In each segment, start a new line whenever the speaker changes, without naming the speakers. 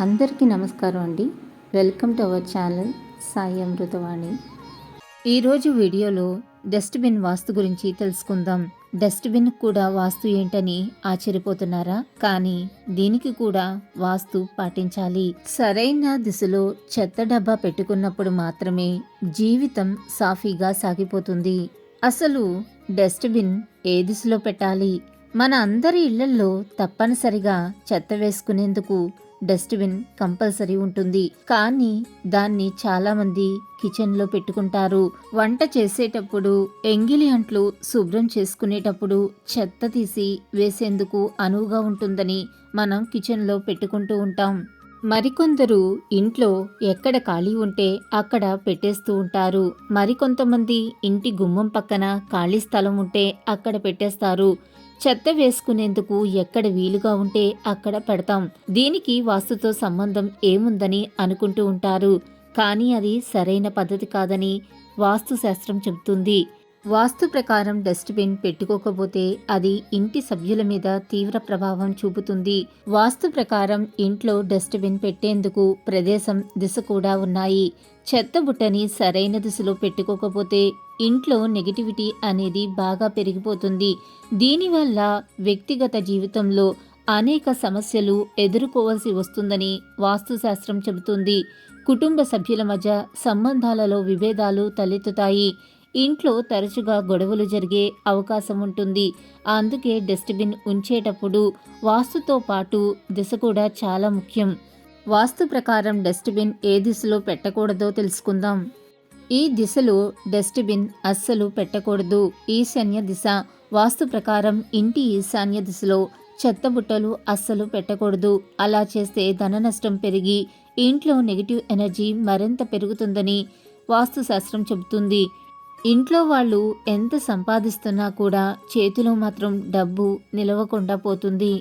అందరికీ నమస్కారం అండి. Welcome to our channel Sai Amritavani. ఈరోజు వీడియోలో డస్ట్బిన్ వాస్తు గురించి తెలుసుకుందాం. డస్ట్బిన్ కూడా వాస్తు ఏంటని ఆశ్చర్యపోతున్నారా? కానీ దీనికి కూడా వాస్తు పాటించాలి. సరైన దిశలో చెత్త డబ్బా పెట్టుకున్నప్పుడు మాత్రమే జీవితం సాఫీగా సాగిపోతుంది. అసలు డస్ట్బిన్ ఏ దిశలో పెట్టాలి? మన అందరి ఇళ్ళలో తప్పనిసరిగా చెత్త వేసుకునేందుకు డస్ట్బిన్ కంపల్సరీ ఉంటుంది. కానీ దాన్ని చాలా మంది కిచెన్లో పెట్టుకుంటారు. వంట చేసేటప్పుడు ఎంగిలి అంట్లు శుభ్రం చేసుకునేటప్పుడు చెత్త తీసి వేసేందుకు అనువుగా ఉంటుందని మనం కిచెన్లో పెట్టుకుంటూ ఉంటాం. మరికొందరు ఇంట్లో ఎక్కడ ఖాళీ ఉంటే అక్కడ పెట్టేస్తూ ఉంటారు. మరికొంతమంది ఇంటి గుమ్మం పక్కన ఖాళీ స్థలం ఉంటే అక్కడ పెట్టేస్తారు. చెత్త వేసుకునేందుకు ఎక్కడ వీలుగా ఉంటే అక్కడ పెడతాం. దీనికి వాస్తుతో సంబంధం ఏముందని అనుకుంటూ ఉంటారు. కానీ అది సరైన పద్ధతి కాదని వాస్తు శాస్త్రం చెబుతుంది. వాస్తు ప్రకారం డస్ట్బిన్ పెట్టుకోకపోతే అది ఇంటి సభ్యుల మీద తీవ్ర ప్రభావం చూపుతుంది. వాస్తు ప్రకారం ఇంట్లో డస్ట్బిన్ పెట్టేందుకు ప్రదేశం దిశ కూడా ఉన్నాయి. చెత్త బుట్టని సరైన దిశలో పెట్టుకోకపోతే ఇంట్లో నెగిటివిటీ అనేది బాగా పెరిగిపోతుంది. దీనివల్ల వ్యక్తిగత జీవితంలో అనేక సమస్యలు ఎదుర్కోవాల్సి వస్తుందని వాస్తుశాస్త్రం చెబుతుంది. కుటుంబ సభ్యుల మధ్య సంబంధాలలో విభేదాలు తలెత్తుతాయి. ఇంట్లో తరచుగా గొడవలు జరిగే అవకాశం ఉంటుంది. అందుకే డస్ట్బిన్ ఉంచేటప్పుడు వాస్తుతో పాటు దిశ కూడా చాలా ముఖ్యం. వాస్తు ప్రకారం డస్ట్బిన్ ఏ దిశలో పెట్టకూడదో తెలుసుకుందాం. ఈ దిశలో డస్ట్బిన్ అస్సలు పెట్టకూడదు. ఈశాన్య దిశ. వాస్తు ప్రకారం ఇంటి ఈశాన్య దిశలో చెత్త బుట్టలు అస్సలు పెట్టకూడదు. అలా చేస్తే ధన నష్టం పెరిగి ఇంట్లో నెగిటివ్ ఎనర్జీ మరింత పెరుగుతుందని వాస్తుశాస్త్రం చెబుతుంది. ఇంట్లో వాళ్ళు ఎంత సంపాదిస్తున్నా కూడా చేతిలో మాత్రం డబ్బు నిలవకుండా పోతుంది.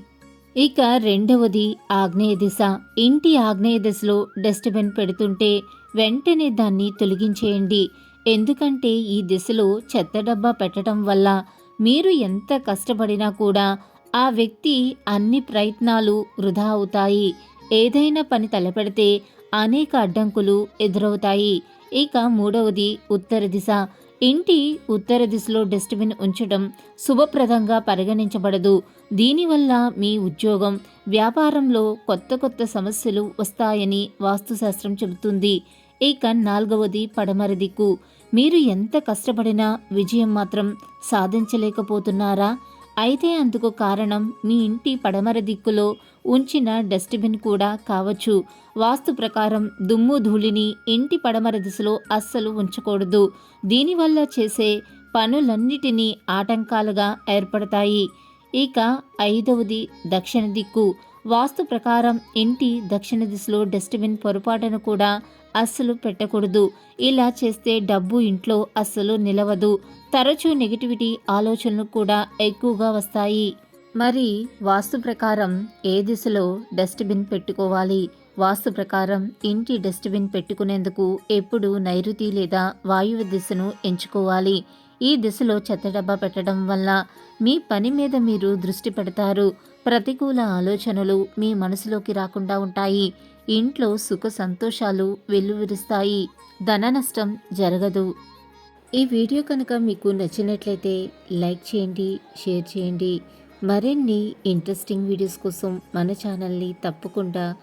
ఇక రెండవది ఆగ్నేయ దిశ. ఇంటి ఆగ్నేయ దిశలో డస్ట్బిన్ పెడుతుంటే వెంటనే దాన్ని తొలగించేయండి. ఎందుకంటే ఈ దిశలో చెత్త డబ్బా పెట్టడం వల్ల మీరు ఎంత కష్టపడినా కూడా ఆ వ్యక్తి అన్ని ప్రయత్నాలు వృధా అవుతాయి. ఏదైనా పని తలపెడితే అనేక అడ్డంకులు ఎదురవుతాయి. ఇక మూడవది ఉత్తర దిశ. ఇంటి ఉత్తర దిశలో డస్ట్బిన్ ఉంచడం శుభప్రదంగా పరిగణించబడదు. దీనివల్ల మీ ఉద్యోగం వ్యాపారంలో కొత్త కొత్త సమస్యలు వస్తాయని వాస్తుశాస్త్రం చెబుతుంది. ఇక నాలుగవది పడమర దిక్కు. మీరు ఎంత కష్టపడినా విజయం మాత్రం సాధించలేకపోతున్నారా? అయితే అందుకు కారణం మీ ఇంటి పడమర దిక్కులో ఉంచిన డస్ట్బిన్ కూడా కావచ్చు. వాస్తు ప్రకారం దుమ్ము ధూళిని ఇంటి పడమర దిశలో అస్సలు ఉంచకూడదు. దీనివల్ల చేసే పనులన్నిటినీ ఆటంకాలుగా ఏర్పడతాయి. ఇక ఐదవది దక్షిణ దిక్కు. వాస్తు ప్రకారం ఇంటి దక్షిణ దిశలో డస్ట్బిన్ పొరపాటును కూడా అస్సలు పెట్టకూడదు. ఇలా చేస్తే డబ్బు ఇంట్లో అస్సలు నిలవదు. తరచూ నెగిటివిటీ ఆలోచనలు కూడా ఎక్కువగా వస్తాయి. మరి వాస్తు ప్రకారం ఏ దిశలో డస్ట్బిన్ పెట్టుకోవాలి? వాస్తు ప్రకారం ఇంటి డస్ట్బిన్ పెట్టుకునేందుకు ఎప్పుడు నైరుతి లేదా వాయువ్య దిశను ఎంచుకోవాలి. ఈ దిశలో చెత్త డబ్బా పెట్టడం వల్ల మీ పని మీద మీరు దృష్టి పెడతారు. ప్రతికూల ఆలోచనలు మీ మనసులోకి రాకుండా ఉంటాయి. ఇంట్లో సుఖ సంతోషాలు వెల్లువిరుస్తాయి. ధన నష్టం జరగదు. ఈ వీడియో కనుక మీకు నచ్చినట్లయితే లైక్ చేయండి షేర్ చేయండి. మరిన్ని ఇంట్రెస్టింగ్ వీడియోస్ కోసం మన ఛానల్ని తప్పకుండా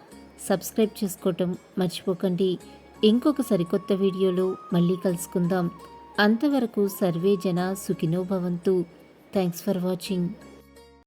సబ్స్క్రైబ్ చేసుకోవటం మర్చిపోకండి. ఇంకొక సరికొత్త వీడియోలో మళ్ళీ కలుసుకుందాం. అంతవరకు సర్వే జన సుఖినోభవంతు థ్యాంక్స్ ఫర్ వాచింగ్.